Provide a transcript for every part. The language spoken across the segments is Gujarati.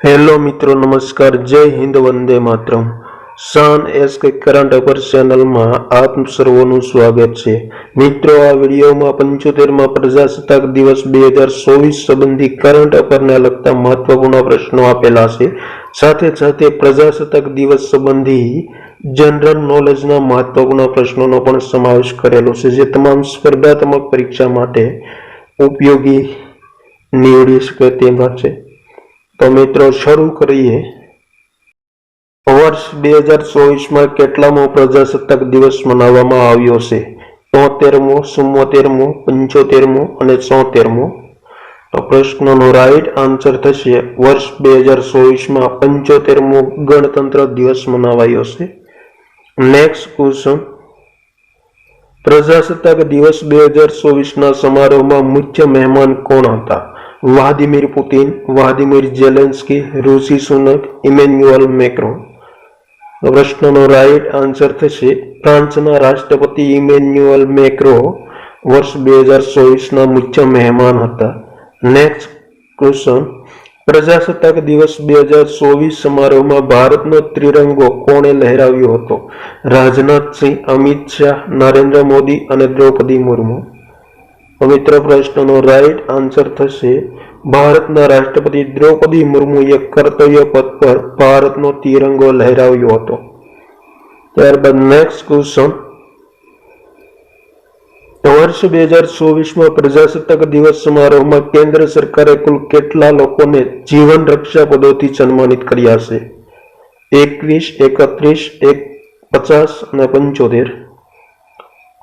હેલો મિત્રો, નમસ્કાર, જય હિન્દ, વંદે માતરમ. શાન એસ કે કરંટ અફેર ચેનલમાં આપ સર્વોનું સ્વાગત છે. મિત્રો, આ વિડીયોમાં પંચોતેરમાં પ્રજાસત્તાક દિવસ બે હજાર ચોવીસ સંબંધી કરંટ અફેરને લગતા મહત્વપૂર્ણ પ્રશ્નો આપેલા છે. સાથે સાથે પ્રજાસત્તાક દિવસ સંબંધી જનરલ નોલેજના મહત્વપૂર્ણ પ્રશ્નોનો પણ સમાવેશ કરેલો છે, જે તમામ સ્પર્ધાત્મક પરીક્ષા માટે ઉપયોગી નીવડી શકે તેમાં છે. તો મિત્રો, શરૂ કરીએ. વર્ષ બે હજાર ચોવીસમાં કેટલામો પ્રજાસત્તાક દિવસ મનાવવામાં આવ્યો છે? તોતેરમો, ચુમ્મોતેરમો, પંચોતેરમો અને ચોતેરમો? તો પ્રશ્નનો રાઈટ આન્સર થશે, વર્ષ બે હજાર ચોવીસમાં પંચોતેરમો ગણતંત્ર દિવસ મનાવાયો છે. નેક્સ્ટ ક્વેશ્ચન પ્રજાસત્તાક દિવસ બે હજાર ચોવીસના સમારોહમાં મુખ્ય મહેમાન કોણ હતા? Vladimir Putin Vladimir Zelensky Rishi Sunak Emmanuel Macron પ્રશ્નનો રાઈટ આન્સર થશે. ફ્રાન્સના રાષ્ટ્રપતિ ઇમેન્યુઅલ મેક્રો વર્ષ બે હજાર ચોવીસના મુખ્ય મહેમાન હતા. નેક્સ્ટ ક્વેશ્ચન પ્રજાસત્તાક દિવસ બે હજાર ચોવીસ સમારોહમાં ભારતનો ત્રિરંગો કોણે લહેરાવ્યો હતો? રાજનાથસિંહ, અમિત શાહ, નરેન્દ્ર મોદી અને દ્રૌપદી મુર્મુ. પવિત્ર પ્રશ્નનો રાઈટ આન્સર થશે. ભારતના રાષ્ટ્રપતિ દ્રૌપદી મુર્મુએ કર્તવ્ય પદ પર ભારતનો તિરંગો લહેરાવ્યો હતો. ત્યારબાદ નેક્સ્ટ ક્વેશ્ચન વર્ષ બે હજાર ચોવીસમાં પ્રજાસત્તાક દિવસ સમારોહમાં કેન્દ્ર સરકારે કુલ કેટલા લોકોને જીવન રક્ષા પદોથી સન્માનિત કર્યા છે? એકવીસ, એકત્રીસ, એક પચાસ અને પંચોતેર.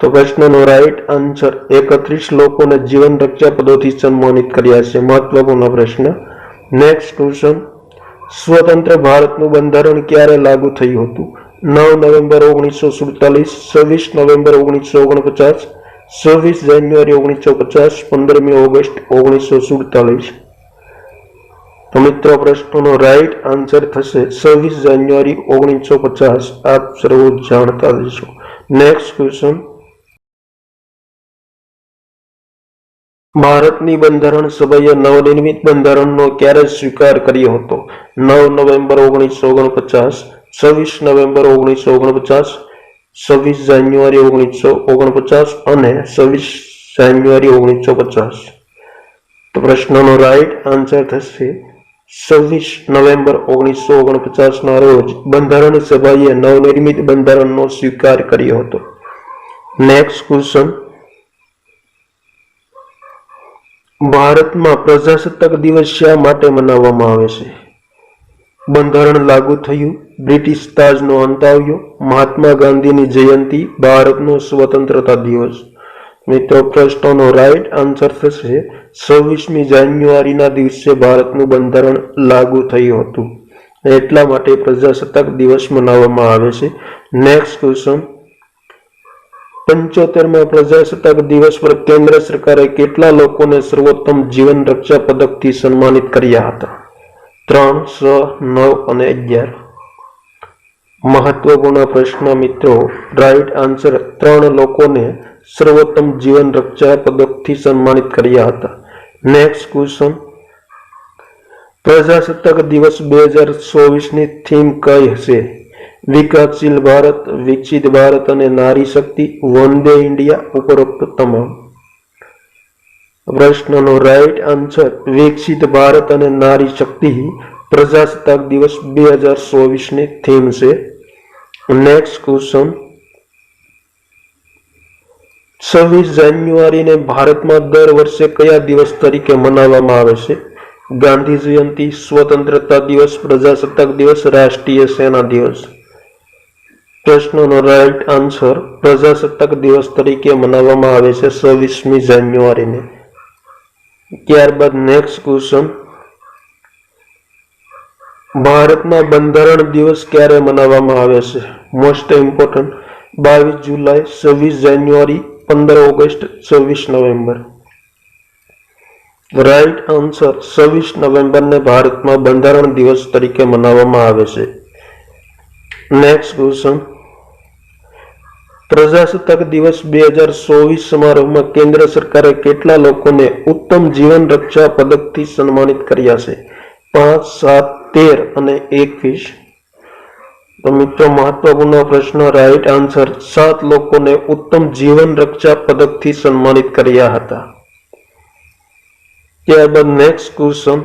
તો પ્રશ્નનો રાઈટ આન્સર એકત્રીસ લોકોને જીવન રક્ષા પદોથી સન્માનિત કર્યા છે. મહત્વપૂર્ણ પ્રશ્ન. નેક્સ્ટ ક્વેશ્ચન સ્વતંત્ર ભારતનું બંધારણ ક્યારે લાગુ થયું હતું? નવ નવેમ્બર ઓગણીસો સુડતાલીસ, છવ્વીસ નવેમ્બર ઓગણીસો ઓગણપચાસ, છવ્વીસ જાન્યુઆરી ઓગણીસો પચાસ, પંદરમી ઓગસ્ટ ઓગણીસો સુડતાલીસ. તો મિત્રો, પ્રશ્નનો રાઈટ આન્સર થશે છવ્વીસ જાન્યુઆરી ઓગણીસો પચાસ. આપ સર્વ જાણતા જશો નેક્સ્ટ ક્વેશ્ચન ભારતની બંધારણ સભાએ નવનિર્મિત બંધારણનો ક્યારે સ્વીકાર કર્યો હતો? નવ નવેમ્બર ઓગણીસો ઓગણપચાસ, છવ્વીસ નવેમ્બર ઓગણીસો ઓગણપચાસ, છવ્વીસ જાન્યુઆરી ઓગણીસો ઓગણપચાસ અને છવ્વીસ જાન્યુઆરી ઓગણીસો પચાસ. તો પ્રશ્નનો રાઈટ આન્સર થશે. છવ્વીસ નવેમ્બર ઓગણીસો ઓગણપચાસના રોજ બંધારણ સભાએ નવનિર્મિત બંધારણનો સ્વીકાર કર્યો હતો. નેક્સ્ટ ક્વેશ્ચન ભારતમાં પ્રજાસત્તાક દિવસ શા માટે મનાવવામાં આવે છે? બંધારણ લાગુ થયું, બ્રિટિશ તાજનો અંત આવ્યો, મહાત્મા ગાંધીની જયંતિ, ભારતનો સ્વતંત્રતા દિવસ. મિત્રો, પ્રશ્નોનો રાઈટ આન્સર થશે. છવ્વીસમી જાન્યુઆરીના દિવસે ભારતનું બંધારણ લાગુ થયું હતું. એટલા માટે પ્રજાસત્તાક દિવસ મનાવવામાં આવે છે. નેક્સ્ટ ક્વેશ્ચન પંચોતેરમાં પ્રજાસત્તાક દિવસ પર કેન્દ્ર સરકારે કેટલા લોકોને સર્વોત્તમ જીવન રક્ષા પદકથી સન્માનિત કર્યા હતા? ત્રણ છ નવ અને અગિયાર. મહત્વપૂર્ણ પ્રશ્ન મિત્રો, રાઈટ આન્સર ત્રણ લોકોને સર્વોત્તમ જીવન રક્ષા પદકથી સન્માનિત કર્યા હતા. Next question. પ્રજાસત્તાક દિવસ બે હજાર ચોવીસની થીમ કઈ હશે? વિકાસશીલ ભારત, વિકસિત ભારત અને નારી શક્તિ વંદે ઇન્ડિયા ઉપરોક્ત તમામ. પ્રશ્નનો રાઈટ આન્સર વિકસિત ભારત અને નારી શક્તિ, પ્રજાસત્તાક દિવસ બે હજાર ચોવીસની થીમ છે. નેક્સ્ટ ક્વેશ્ચન છવ્વીસ જાન્યુઆરીને ભારતમાં દર વર્ષે કયા દિવસ તરીકે મનાવવામાં આવે છે? ગાંધી જયંતિ, સ્વતંત્રતા દિવસ, પ્રજાસત્તાક દિવસ, રાષ્ટ્રીય સેના દિવસ. પ્રશ્નનો રાઈટ આન્સર પ્રજાસત્તાક દિવસ તરીકે મનાવવામાં આવે છે છવ્વીસમી જાન્યુઆરીને. ત્યારબાદ નેક્સ્ટ ક્વેશ્ચન ભારતમાં બંધારણ દિવસ ક્યારે મનાવવામાં આવે છે? મોસ્ટ ઇમ્પોર્ટન્ટ બાવીસ જુલાઈ, છવ્વીસ જાન્યુઆરી, પંદર ઓગસ્ટ, છવ્વીસ નવેમ્બર. રાઈટ આન્સર છવ્વીસ નવેમ્બરને ભારતમાં બંધારણ દિવસ તરીકે મનાવવામાં આવે છે. નેક્સ્ટ ક્વેશ્ચન પ્રજાસત્તાક દિવસ બે હજાર ચોવીસ સમારોહમાં કેન્દ્ર સરકારે કેટલા લોકોને ઉત્તમ જીવન રક્ષા પદકથી સન્માનિત કર્યા છે? પાંચ, સાત, તેર અને એકવીસ. તો મિત્રો, મહત્વપૂર્ણ પ્રશ્ન રાઈટ આન્સર સાત લોકોને ઉત્તમ જીવન રક્ષા પદકથી સન્માનિત કર્યા હતા. ત્યારબાદ નેક્સ્ટ ક્વેશ્ચન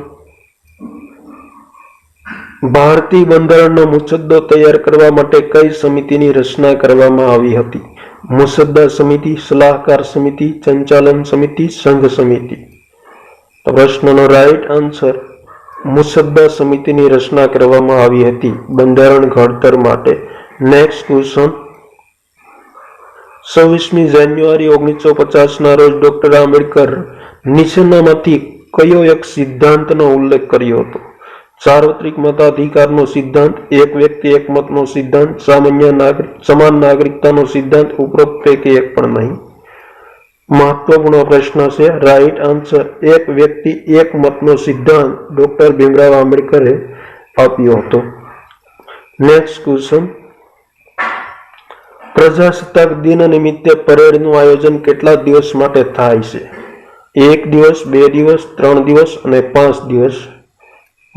ભારતીય બંધારણનો મુસદ્દો તૈયાર કરવા માટે કઈ સમિતિની રચના કરવામાં આવી હતી? મુસદ્દા સમિતિ, સલાહકાર સમિતિ, સંચાલન સમિતિ, સંઘ સમિતિ? પ્રશ્નનો રાઈટ આન્સર મુસદ્દા સમિતિની રચના કરવામાં આવી હતી બંધારણ ઘડતર માટે. નેક્સ્ટ ક્વેશ્ચન છવ્વીસમી જાન્યુઆરી ઓગણીસો પચાસના રોજ ડોક્ટર આંબેડકર નીચેનામાંથી કયો એક સિદ્ધાંતનો ઉલ્લેખ કર્યો હતો? સાર્વત્રિક મતાધિકારનો સિદ્ધાંત, એક વ્યક્તિ એક મતનો સિદ્ધાંત, સામાન્ય નાગરિક, સમાન નાગરિકતાનો સિદ્ધાંત ઉપરોક્ત પૈકી એક પણ નહીં. મહત્વપૂર્ણ પ્રશ્ન છે રાઈટ આન્સર એક વ્યક્તિ એક મતનો સિદ્ધાંત ડોક્ટર ભીમરાવ આંબેડકરે આપ્યો હતો. નેક્સ્ટ ક્વેશ્ચન પ્રજાસત્તાક દિન નિમિત્તે પરેડનું આયોજન કેટલા દિવસ માટે થાય છે? એક દિવસ, બે દિવસ, ત્રણ દિવસ અને પાંચ દિવસ?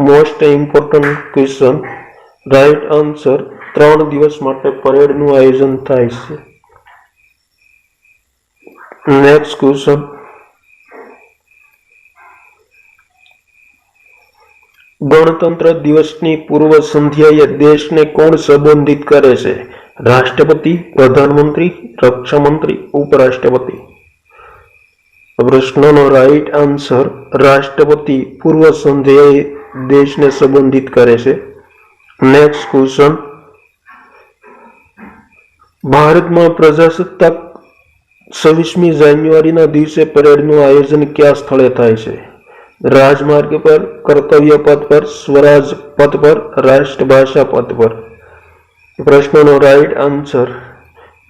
Most important question right answer ત્રણ દિવસ માટે પરેડનું આયોજન થાય છે. નેક્સ્ટ ક્વેશ્ચન ગણતંત્ર દિવસની પૂર્વ સંધ્યાએ દેશને કોણ સંબોધિત કરે છે? રાષ્ટ્રપતિ, પ્રધાનમંત્રી, રક્ષામંત્રી, ઉપરાષ્ટ્રપતિ. પ્રશ્નનો રાઈટ આન્સર રાષ્ટ્રપતિ પૂર્વ સંધ્યાએ દેશને સંબોધિત કરે છે. નેક્સ્ટ ક્વેશ્ચન ભારતમાં પ્રજાસત્તાક છવ્વીસમી જાન્યુઆરીના દિવસે પરેડનું આયોજન કયા સ્થળે થાય છે? રાજમાર્ગ પર, કર્તવ્ય પથ પર, સ્વરાજ પથ પર, રાષ્ટ્રભાષા પથ પર? પ્રશ્નનો રાઈટ આન્સર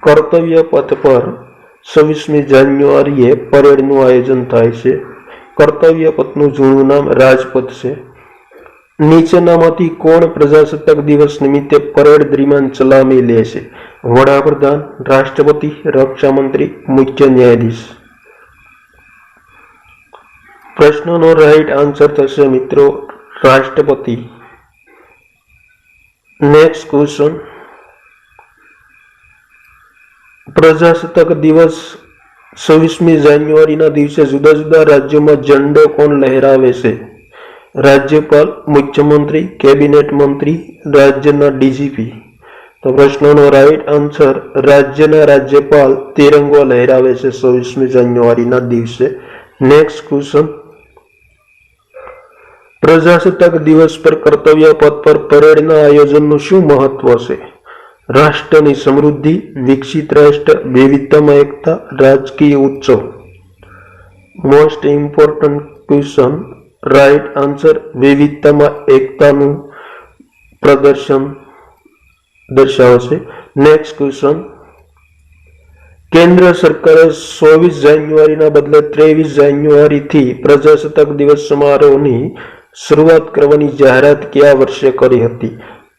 કર્તવ્ય પથ પર છવ્વીસમી જાન્યુઆરીએ પરેડનું આયોજન થાય છે. કર્તવ્ય પથનું જૂનું નામ રાજપથ છે. નીચેનામાંથી કોણ પ્રજાસત્તાક દિવસ નિમિત્તે પરેડ દરમિયાન ચલામી લે છે? વડાપ્રધાન, રાષ્ટ્રપતિ, રક્ષામંત્રી, મુખ્ય ન્યાયાધીશ. પ્રશ્નનો રાઈટ આન્સર થશે મિત્રો રાષ્ટ્રપતિ. નેક્સ્ટ ક્વેશ્ચન પ્રજાસત્તાક દિવસ છવ્વીસમી જાન્યુઆરીના દિવસે જુદા જુદા રાજ્યોમાં ઝંડો કોણ લહેરાવે છે? રાજ્યપાલ, મુખ્યમંત્રી, કેબિનેટ મંત્રી, રાજ્યના ડીજીપી. તો પ્રશ્નનો રાઈટ આન્સર રાજ્યના રાજ્યપાલ તિરંગો લહેરાવે છે છવ્વીસમી જાન્યુઆરીના દિવસે. નેક્સ્ટ ક્વેશ્ચન પ્રજાસત્તાક દિવસ પર કર્તવ્ય પથ પર પરેડના આયોજનનું શું મહત્વ છે? રાષ્ટ્રની સમૃદ્ધિ, વિકસિત રાષ્ટ્ર વિવિધતામાં એકતા, રાજકીય ઉત્સવ. Most important question right answer વિવિધતામાં એકતાનું પ્રદર્શન દર્શાવશે. નેક્સ્ટ ક્વેશ્ચન કેન્દ્ર સરકારે ચોવીસ જાન્યુઆરીના બદલે ત્રેવીસ જાન્યુઆરીથી પ્રજાસત્તાક દિવસ સમારોહની શરૂઆત કરવાની જાહેરાત કયા વર્ષે કરી હતી?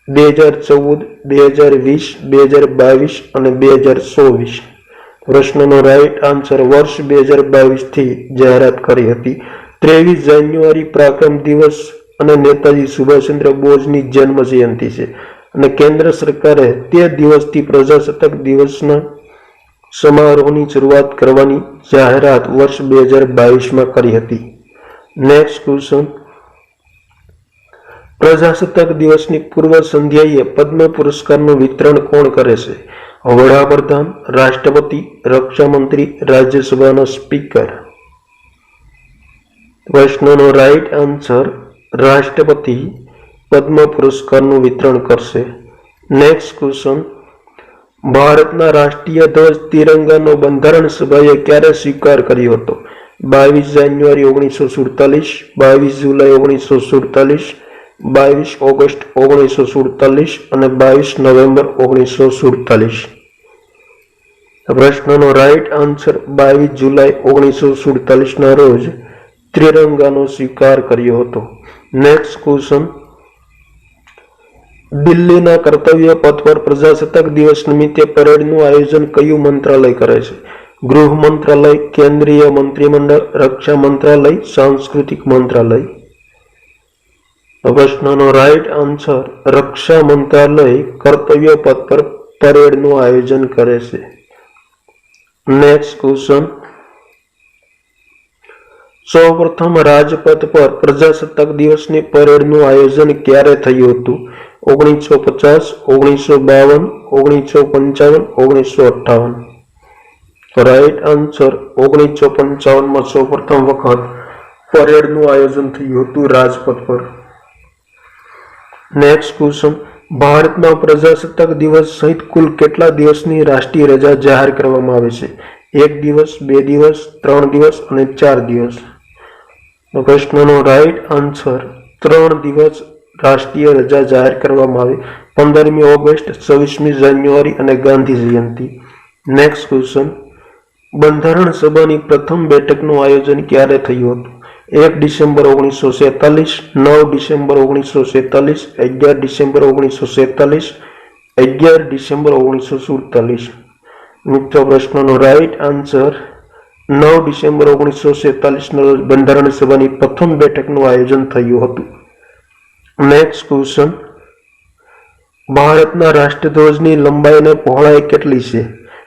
બે હજાર ચૌદ બે હજાર વીસ બે હજાર બાવીસ અને બે હજાર ચોવીસ પ્રશ્નનો રાઈટ આન્સર વર્ષ બે હજાર બાવીસથી જાહેરાત કરી હતી. ત્રેવીસ જાન્યુઆરી પ્રાક્રમ દિવસ અને નેતાજી સુભાષચંદ્ર બોઝની જન્મ જયંતિ છે. અને કેન્દ્ર સરકારે તે દિવસથી પ્રજાસત્તાક દિવસના સમારોહની શરૂઆત કરવાની જાહેરાત વર્ષ બે હજાર બાવીસમાં કરી હતી. નેક્સ્ટ ક્વેશ્ચન પ્રજાસત્તાક દિવસની પૂર્વ સંધ્યાએ પદ્મ પુરસ્કારનું વિતરણ કોણ કરે છે? વડાપ્રધાન, રાષ્ટ્રપતિ, રક્ષામંત્રી, રાજ્યસભાના સ્પીકર. પ્રશ્નનો રાઈટ આન્સર રાષ્ટ્રપતિ પદ્મ પુરસ્કારનું વિતરણ કરશે. નેક્સ્ટ ક્વેશ્ચન ભારતના રાષ્ટ્રીય ધ્વજ તિરંગાનો બંધારણ સભાએ ક્યારે સ્વીકાર કર્યો હતો? બાવીસ જાન્યુઆરી ઓગણીસો સુડતાલીસ, બાવીસ જુલાઈ ઓગણીસો સુડતાલીસ બાવીસ ઓગસ્ટ ઓગણીસો સુડતાલીસ અને બાવીસ નવેમ્બર ઓગણીસો સુડતાલીસ. પ્રશ્નનો રાઈટ આન્સર બાવીસ જુલાઈ ઓગણીસો સુડતાલીસના રોજ ત્રિરંગાનો સ્વીકાર કર્યો હતો. નેક્સ્ટ ક્વેશ્ચન દિલ્હીના કર્તવ્ય પથ પર પ્રજાસત્તાક દિવસ નિમિત્તે પરેડનું આયોજન કયું મંત્રાલય કરે છે? ગૃહ મંત્રાલય, કેન્દ્રીય મંત્રીમંડળ, રક્ષા મંત્રાલય, સાંસ્કૃતિક મંત્રાલય. પ્રશ્નનો રાઈટ આન્સર રક્ષા મંત્રાલય કર્તવ્ય પદ પર પરેડનું આયોજન કરે છે. નેક્સ્ટ ક્વેશ્ચન સૌપ્રથમ રાજપથ પર પ્રજાસત્તાક દિવસની પરેડનું આયોજન ક્યારે થયું હતું? ઓગણીસો પચાસ, ઓગણીસો બાવન, ઓગણીસો પંચાવન, ઓગણીસો અઠ્ઠાવન. રાઈટ આન્સર ઓગણીસો પંચાવનમાં સૌપ્રથમ વખત પરેડનું આયોજન થયું હતું રાજપથ પર. નેક્સ્ટ ક્વેશ્ચન ભારતમાં પ્રજાસત્તાક દિવસ સહિત કુલ કેટલા દિવસની રાષ્ટ્રીય રજા જાહેર કરવામાં આવે છે? એક દિવસ, બે દિવસ, ત્રણ દિવસ અને ચાર દિવસ? તો પ્રશ્નનો રાઈટ આન્સર ત્રણ દિવસ રાષ્ટ્રીય રજા જાહેર કરવામાં આવી. પંદરમી ઓગસ્ટ, છવ્વીસમી જાન્યુઆરી અને ગાંધી જયંતિ. નેક્સ્ટ ક્વેશ્ચન બંધારણ સભાની પ્રથમ બેઠકનું આયોજન ક્યારે થયું હતું? એક ડિસેમ્બર ઓગણીસો સેતાલીસ, નવ ડિસેમ્બર ઓગણીસો સેતાલીસ, અગિયાર ડિસેમ્બર ઓગણીસો સેતાલીસ, અગિયાર ડિસેમ્બર ઓગણીસો સુડતાલીસ. મિત્રો, પ્રશ્નનો રાઈટ આન્સર નવ ડિસેમ્બર ઓગણીસો સેતાલીસનો બંધારણ સભાની પ્રથમ બેઠકનું આયોજન થયું હતું. નેક્સ્ટ ક્વેશ્ચન ભારતના રાષ્ટ્રધ્વજની લંબાઈ અને પહોળાઈ કેટલી છે?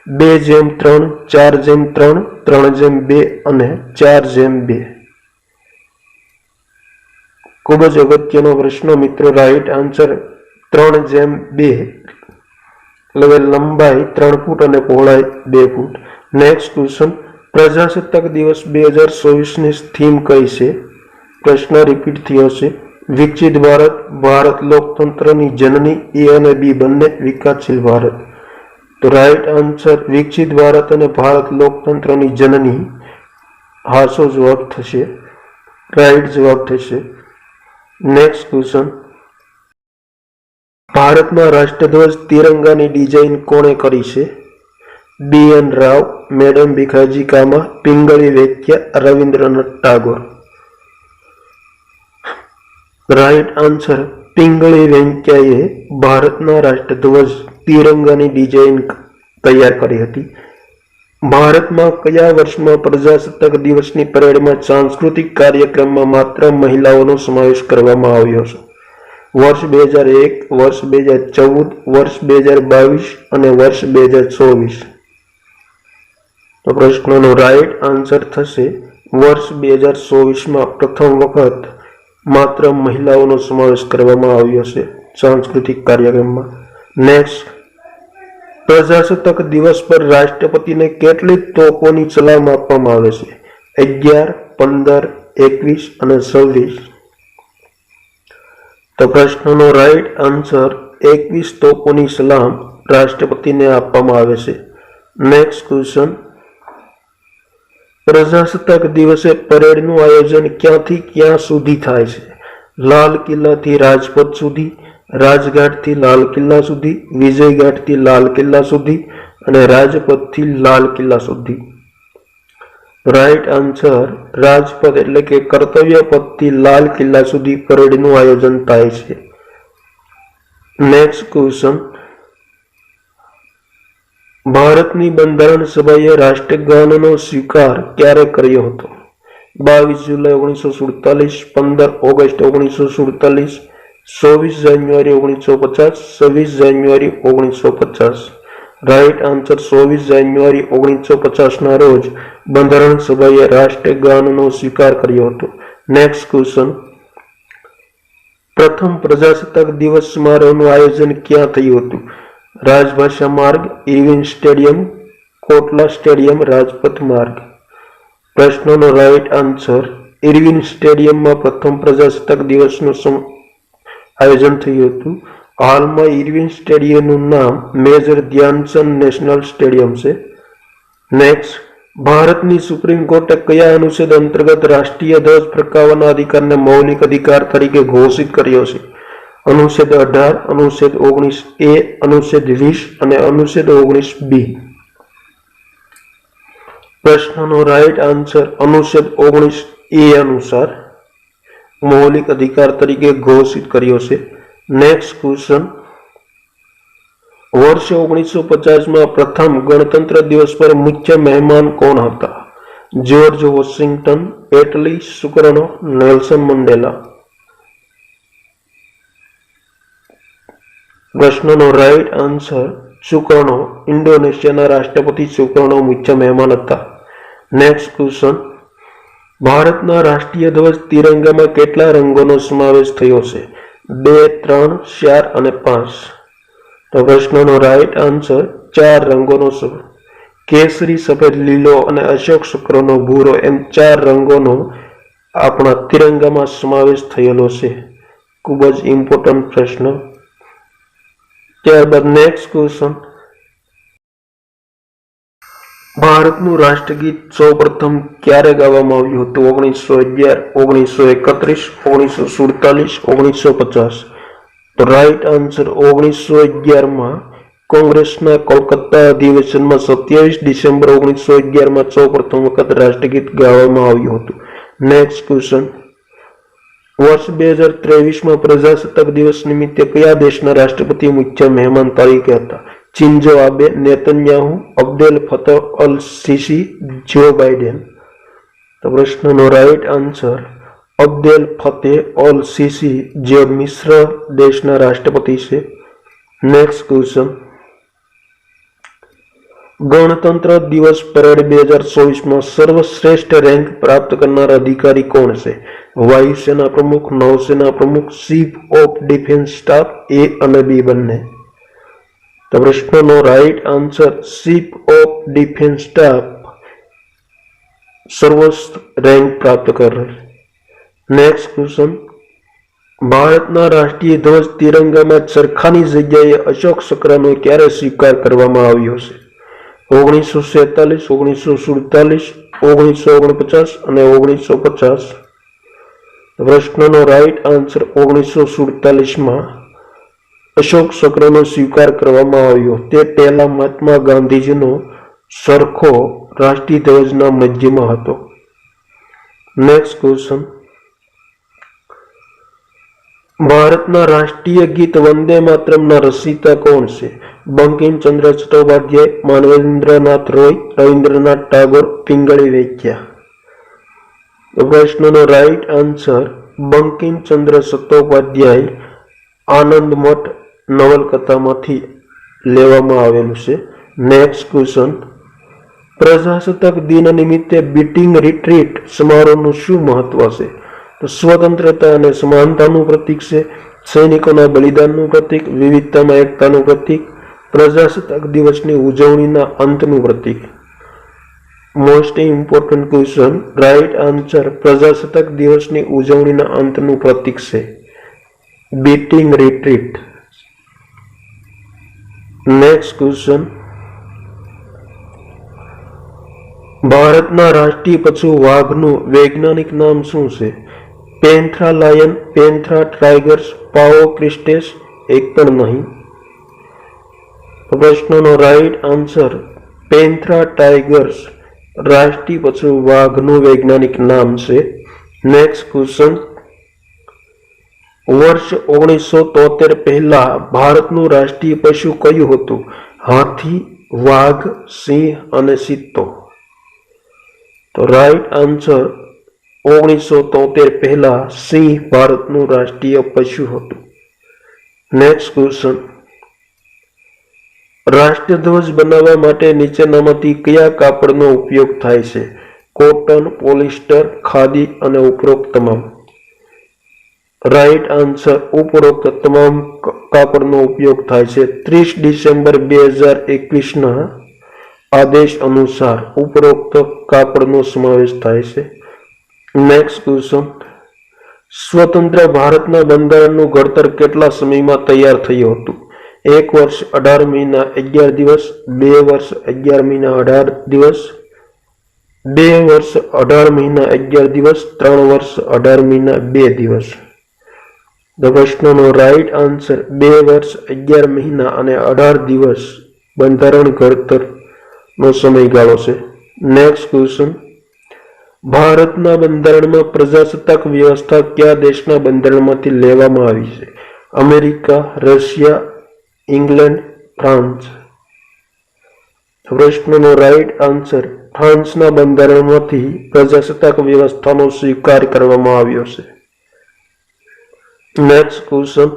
બે જેમ ત્રણ, ચાર જેમ ત્રણ ત્રણ જેમ બે અને ચાર જેમ બે. ખૂબ જ અગત્યનો પ્રશ્ન, મિત્રો રાઈટ આન્સર ત્રણ જેમ બે. એટલે લંબાઈ ત્રણ ફૂટ અને પહોળાઈ બે ફૂટ. નેક્સ્ટ ક્વેશ્ચન પ્રજાસત્તાક દિવસ બે હજાર ચોવીસની થીમ કઈ છે? પ્રશ્ન રિપીટ થયો છે. વિકસિત ભારત ભારત લોકતંત્રની જનની એ અને બી બંને વિકાસશીલ ભારત. તો રાઈટ આન્સર વિકસિત ભારત અને ભારત લોકતંત્રની જનની. હાસો જવાબ થશે? રાઈટ જવાબ થશે. નેક્સ્ટ ક્વેશ્ચન ભારતમાં રાષ્ટ્રધ્વજ તિરંગાની ડિઝાઇન કોણે કરી છે? B N Rao madam Bhikaji Cama Pingali વેત્યા Rabindranath Tagore. Right answer Pingali વેંકૈયાએ ભારતના રાષ્ટ્રધ્વજ તિરંગાની ડિઝાઇન તૈયાર કરી હતી. ભારતમાં કયા વર્ષમાં પ્રજાસત્તાક દિવસની પરેડમાં સાંસ્કૃતિક કાર્યક્રમમાં માત્ર મહિલાઓનો સમાવેશ કરવામાં આવ્યો છે? વર્ષ બે હજાર એક, વર્ષ બે હજાર ચૌદ, વર્ષ બે હજાર બાવીસ અને વર્ષ બે હજાર ચોવીસ? તો પ્રશ્નનો રાઈટ આન્સર થશે. વર્ષ બે હજાર ચોવીસમાં પ્રથમ વખત માત્ર મહિલાઓનો સમાવેશ કરવામાં આવ્યો છે સાંસ્કૃતિક કાર્યક્રમમાં. નેક્સ્ટ પ્રજાસત્તાક દિવસ પર રાષ્ટ્રપતિને કેટલી તોપોની સલામ આપવામાં આવે છે? અગિયાર, પંદર, એકવીસ અને છવ્વીસ. તો પ્રશ્નનો રાઈટ આન્સર એકવીસ તોપોની સલામ રાષ્ટ્રપતિને આપવામાં આવે છે. નેક્સ્ટ ક્વેશ્ચન પ્રજાસત્તાક દિવસે પરેડનું આયોજન ક્યાંથી ક્યાં સુધી થાય છે? લાલ કિલ્લાથી રાજપથ સુધી રાજઘાટથી લાલ કિલ્લા સુધી, વિજયઘાટથી લાલ કિલ્લા સુધી અને રાજપથથી લાલ કિલ્લા સુધી. રાઈટ આન્સર રાજપથ એટલે કે કર્તવ્ય પથથી લાલ કિલ્લા સુધી પરેડનું આયોજન થાય છે. નેક્સ્ટ ક્વેશ્ચન ભારતની બંધારણ સભાએ રાષ્ટ્રગાનનો સ્વીકાર ક્યારે કર્યો હતો? બાવીસ જુલાઈ ઓગણીસો સુડતાલીસ, પંદર ઓગસ્ટ ઓગણીસો સુડતાલીસ ચોવીસ જાન્યુઆરી ઓગણીસો પચાસ છવ્વીસ જાન્યુઆરી ઓગણીસો પચાસ રાઈટ આન્સર ચોવીસ જાન્યુઆરી ઓગણીસો પચાસના રોજ બંધારણ સભાએ રાષ્ટ્રગાનનો સ્વીકાર કર્યો હતો નેક્સ્ટ ક્વેશ્ચન પ્રથમ પ્રજાસત્તાક દિવસ સમારોહનું આયોજન ક્યાં થયું હતું રાજભાષા માર્ગ Irwin stadium Kotla stadium Rajpath માર્ગ પ્રશ્નનો રાઈટ આન્સર ઇરવિન સ્ટેડિયમમાં પ્રથમ પ્રજાસત્તાક દિવસનું આયોજન થયું હતું હાલમાં ઇરવિન સ્ટેડિયમનું નામ મેજર ધ્યાનચંદ નેશનલ સ્ટેડિયમ છે નેક્સ્ટ ભારતની સુપ્રીમ કોર્ટે કયા અનુચ્છેદ અંતર્ગત રાષ્ટ્રીય ધ્વજ ફરકાવવાના અધિકારને મૌલિક અધિકાર તરીકે ઘોષિત કર્યો છે અનુચ્છેદ અઢાર અનુચ્છેદ ઓગણીસ એ અનુચ્છેદ વીસ અને અનુચ્છેદ ઓગણીસ બી પ્રશ્નનો રાઈટ આન્સર અનુચ્છેદ ઓગણીસ એ અનુસાર મૌલિક અધિકાર તરીકે ઘોષિત કર્યો છે. નેક્સ્ટ ક્વેશ્ચન વર્ષ ઓગણીસો પચાસમાં પ્રથમ ગણતંત્ર દિવસ પર મુખ્ય મહેમાન કોણ હતા? George Washington Attlee શુક્રનો Nelson Mandela પ્રશ્નનો રાઈટ આન્સર સુકર્ણો, ઇન્ડોનેશિયાના રાષ્ટ્રપતિ સુકર્ણો મુખ્ય મહેમાન હતા. નેક્સ્ટ ક્વેશ્ચન ભારતના રાષ્ટ્રીય ધ્વજ તિરંગામાં કેટલા રંગોનો સમાવેશ થયો છે? બે, ત્રણ, ચાર અને પાંચ. તો પ્રશ્નનો રાઈટ આન્સર ચાર રંગોનો કેસરી, સફેદ, લીલો અને અશોક શુક્રનો ભૂરો એમ ચાર રંગોનો આપણા તિરંગામાં સમાવેશ થયેલો છે. ખૂબ જ ઇમ્પોર્ટન્ટ પ્રશ્ન. ત્યારબાદ નેક્સ્ટ ક્વેશ્ચન ભારતનું રાષ્ટ્રગીત સૌપ્રથમ ક્યારે ગાવામાં આવ્યું હતું? ઓગણીસો અગિયાર, ઓગણીસો એકત્રીસ, ઓગણીસો સુડતાલીસ, ઓગણીસો પચાસ? તો રાઈટ આન્સર ઓગણીસો અગિયારમાં કોંગ્રેસના કોલકાતા અધિવેશનમાં સત્યાવીસ ડિસેમ્બર ઓગણીસો અગિયારમાં સૌપ્રથમ વખત રાષ્ટ્રગીત ગાવામાં આવ્યું હતું. નેક્સ્ટ ક્વેશ્ચન વર્ષ બે હજાર ત્રેવીસમાં પ્રજાસત્તાક દિવસ નિમિત્તે કયા દેશના રાષ્ટ્રપતિ મુખ્ય મહેમાન તરીકે હતા? Shinzo Abe Netanyahu, Abdel Fattah al Sisi Joe Biden. તો પ્રશ્નનો right answer Abdel Fattah al Sisi જે મિશ્ર દેશના રાષ્ટ્રપતિ છે. નેક્સ્ટ ક્વેશ્ચન ગણતંત્ર દિવસ પરેડ બે હજાર ચોવીસમાં સર્વશ્રેષ્ઠ રેન્ક પ્રાપ્ત કરનાર અધિકારી કોણ છે? વાયુસેના પ્રમુખ, નૌસેના પ્રમુખ chief of defence staff, A અને બી બંને. તો પ્રશ્નનો right answer chief of defence staff સર્વોચ્ચ રેન્ક પ્રાપ્ત કરે નેક્સ્ટ ક્વેશ્ચન ભારતના રાષ્ટ્રીય ધ્વજ તિરંગામાં ચરખાની જગ્યાએ અશોક ચક્રનો ક્યારે સ્વીકાર કરવામાં આવ્યો છે ઓગણીસો સેતાલીસ ઓગણીસો સુડતાલીસ ઓગણીસો ઓગણપચાસ અને ઓગણીસો પચાસ પ્રશ્નનો રાઈટ આન્સર ઓગણીસો સુડતાલીસમાં અશોક ચક્રનો સ્વીકાર કરવામાં આવ્યો. તે પહેલા મહાત્મા ગાંધીજીનો સરખો રાષ્ટ્રીય ધ્વજના મધ્યમાં હતો. નેક્સ્ટ ક્વેશ્ચન ભારતના રાષ્ટ્રીય ગીત વંદે માતરમના રચયિતા કોણ છે? બંકિમચંદ્ર ચટ્ટોપાધ્યાય, માનવેન્દ્રનાથ રોય, રવિન્દ્રનાથ ટાગોર, પિંગળી વેખ્યા તો પ્રશ્નનો રાઈટ આન્સર બંકિમચંદ્ર ચટ્ટોપાધ્યાય, આનંદ મઠ નવલકથામાંથી લેવામાં આવેલું છે. નેક્સ્ટ ક્વેશ્ચન પ્રજાસત્તાક દિન નિમિત્તે બીટિંગ રિટ્રીટ સમારોહનું શું મહત્વ છે? તો સ્વતંત્રતા અને સમાનતાનું પ્રતીક છે. સૈનિકોના બલિદાનનું પ્રતીક, વિવિધતામાં એકતાનું પ્રતીક, પ્રજાસત્તાક દિવસની ઉજવણીના અંતનું પ્રતીક. Most important question right answer પ્રજાસત્તાક દિવસની ઉજવણીના અંતનું પ્રતીક છે. બીટિંગ રિટ્રીટ નેક્સ્ટ ક્વેશ્ચન ભારતના રાષ્ટ્રીય પશુ વાઘનું વૈજ્ઞાનિક નામ શું છે? પેન્થ્રા લાયન, પેન્થ્રા ટાઈગર્સ પાઓ ક્રિસ્ટેસ, એક પણ નહીં. પ્રશ્નનો રાઈટ આન્સર પેન્થ્રા ટાઈગર્સ રાષ્ટ્રીય પશુ વાઘનું વૈજ્ઞાનિક નામ છે. નેક્સ્ટ ક્વેશ્ચન વર્ષ ઓગણીસો તોતેર પહેલા ભારતનું રાષ્ટ્રીય પશુ કયું હતું? હાથી, વાઘ, સિંહ અને સિત્તો. તો રાઈટ આન્સર ઓગણીસો તોતેર પહેલા સિંહ ભારતનું રાષ્ટ્રીય પશુ હતું. નેક્સ્ટ ક્વેશ્ચન રાષ્ટ્રધ્વજ બનાવવા માટે નીચેનામાંથી કયા કાપડનો ઉપયોગ થાય છે? કોટન પોલિસ્ટર ખાદી અને ઉપરોક્ત તમામ. રાઈટ આન્સર ઉપરોક્ત તમામ કાપડનો ઉપયોગ થાય છે. ત્રીસ ડિસેમ્બર બે હજાર એકવીસના આદેશ અનુસાર ઉપરોક્ત કાપડનો સમાવેશ થાય છે. નેક્સ્ટ ક્વેશ્ચન સ્વતંત્ર ભારતના બંધારણનું ઘડતર કેટલા સમયમાં તૈયાર થયું હતું? એક વર્ષ, અઢાર મહિના, અગિયાર દિવસ, બે વર્ષ, અગિયાર મહિના, અઢાર દિવસ, બે વર્ષ, અઢાર મહિના, અગિયાર દિવસ, ત્રણ વર્ષ, અઢાર મહિના, બે દિવસ. ધ પ્રશ્નનો રાઈટ આન્સર બે વર્ષ, અગિયાર મહિના અને અઢાર દિવસ બંધારણ ઘડતરનો સમયગાળો છે. નેક્સ્ટ ક્વેશ્ચન ભારતના બંધારણમાં પ્રજાસત્તાક વ્યવસ્થા કયા દેશના બંધારણમાંથી લેવામાં આવી છે? America, Russia, England, France. પ્રશ્નનો રાઈટ આન્સર ફ્રાન્સના બંધારણમાંથી પ્રજાસત્તાક વ્યવસ્થાનો સ્વીકાર કરવામાં આવ્યો છે. નેક્સ્ટ ક્વેશ્ચન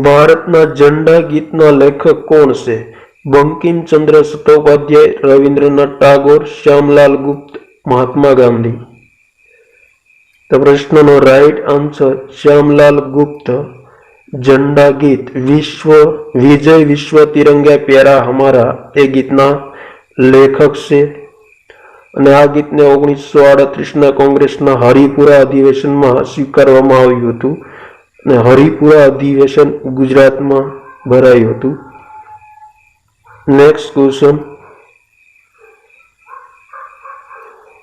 ભારતના ઝંડા ગીતના લેખક કોણ છે? બંકિમચંદ્ર ચટ્ટોપાધ્યાય રવિન્દ્રનાથ ટાગોર, શ્યામલાલ ગુપ્ત, મહાત્મા ગાંધી. તો પ્રશ્નનો રાઈટ આન્સર શ્યામલાલ ગુપ્ત. ઝંડા ગીત વિશ્વ, વિજય વિશ્વ તિરંગા પ્યારા હમારા એ ગીતના લેખક છે. અને આ ગીતને ઓગણીસો આડત્રીસના કોંગ્રેસના હરિપુરા અધિવેશનમાં સ્વીકારવામાં આવ્યું હતું અને હરિપુરા અધિવેશન ગુજરાતમાં ભરાયું હતું. નેક્સ્ટ ક્વેશ્ચન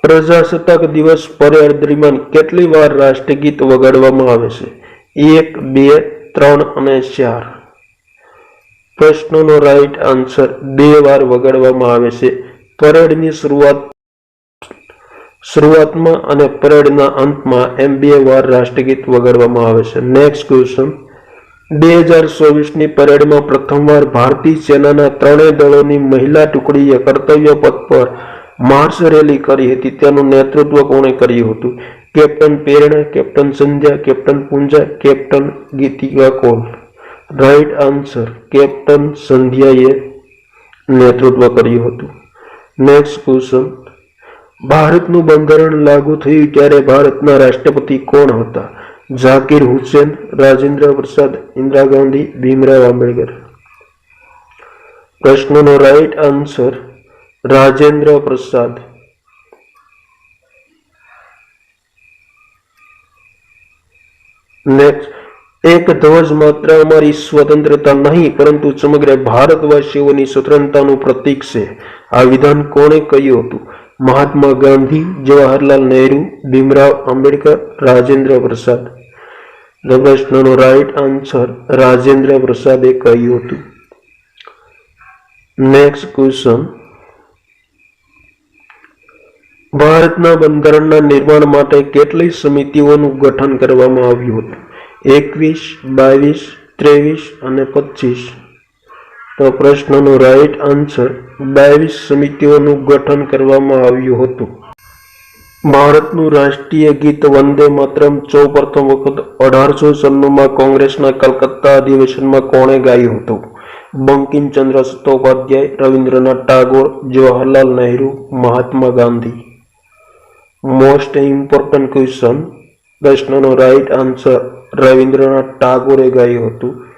પ્રજાસત્તાક દિવસ પરેડ દરમિયાન કેટલી વાર રાષ્ટ્રગીત વગાડવામાં આવે છે? એક, બે, ત્રણ અને ચાર. પ્રશ્નોનો રાઈટ આન્સર બે વાર વગાડવામાં આવે છે. પરેડની શરૂઆત શરૂઆતમાં અને પરેડના અંતમાં એમ બે વાર રાષ્ટ્રગીત વગાડવામાં આવે છે. નેક્સ્ટ ક્વેશ્ચન બે હજાર ચોવીસની પરેડમાં પ્રથમવાર ભારતીય સેનાના ત્રણેય દળોની મહિલા ટુકડીએ કર્તવ્ય પથ પર માર્ચ રેલી કરી હતી. તેનું નેતૃત્વ કોણે કર્યું હતું? Captain Prerna, captain Sandhya, captain Punja, captain Geetika Kol. Right answer captain સંધ્યાએ નેતૃત્વ કર્યું હતું. નેક્સ્ટ ક્વેશ્ચન ભારતનું બંધારણ લાગુ થયું ત્યારે ભારતના રાષ્ટ્રપતિ કોણ હતા? ઝાકીર હુસેન, રાજેન્દ્ર પ્રસાદ, ઇન્દિરા ગાંધી, ભીમરાવ આંબેડકર. પ્રશ્નનો right answer Rajendra Prasad. Next એક ધ્વજ માત્ર અમારી સ્વતંત્રતા નહીં, પરંતુ સમગ્ર ભારતવાસીઓની સ્વતંત્રતાનું પ્રતીક છે. આ વિધાન કોણે કહ્યું હતું? મહાત્મા ગાંધી, જવાહરલાલ નહેરુ, ભીમરાવ આંબેડકર, રાજેન્દ્ર પ્રસાદ. પ્રશ્નનો રાઈટ આન્સર રાજેન્દ્ર પ્રસાદે કહ્યું હતું. નેક્સ્ટ ક્વેશ્ચન ભારતના બંધારણના નિર્માણ માટે કેટલી સમિતિઓનું ગઠન કરવામાં આવ્યું હતું? એકવીસ, બાવીસ, ત્રેવીસ અને પચીસ. તો પ્રશ્નનો રાઈટ આન્સર બાવીસ સમિતિઓનું ગઠન કરવામાં આવ્યું હતું. ભારતનું રાષ્ટ્રીય ગીત વંદે માતરમ સૌ પ્રથમ વખત અઢારસો છન્નુંમાં કોંગ્રેસના કલકત્તા અધિવેશનમાં કોણે ગાયું હતું? Bankimchandra Chattopadhyay Rabindranath Tagore, Jawaharlal Nehru, Mahatma Gandhi. Most important question પ્રશ્નનો રાઈટ આન્સર રવિન્દ્રનાથ ટાગોરે ગાયું હતું.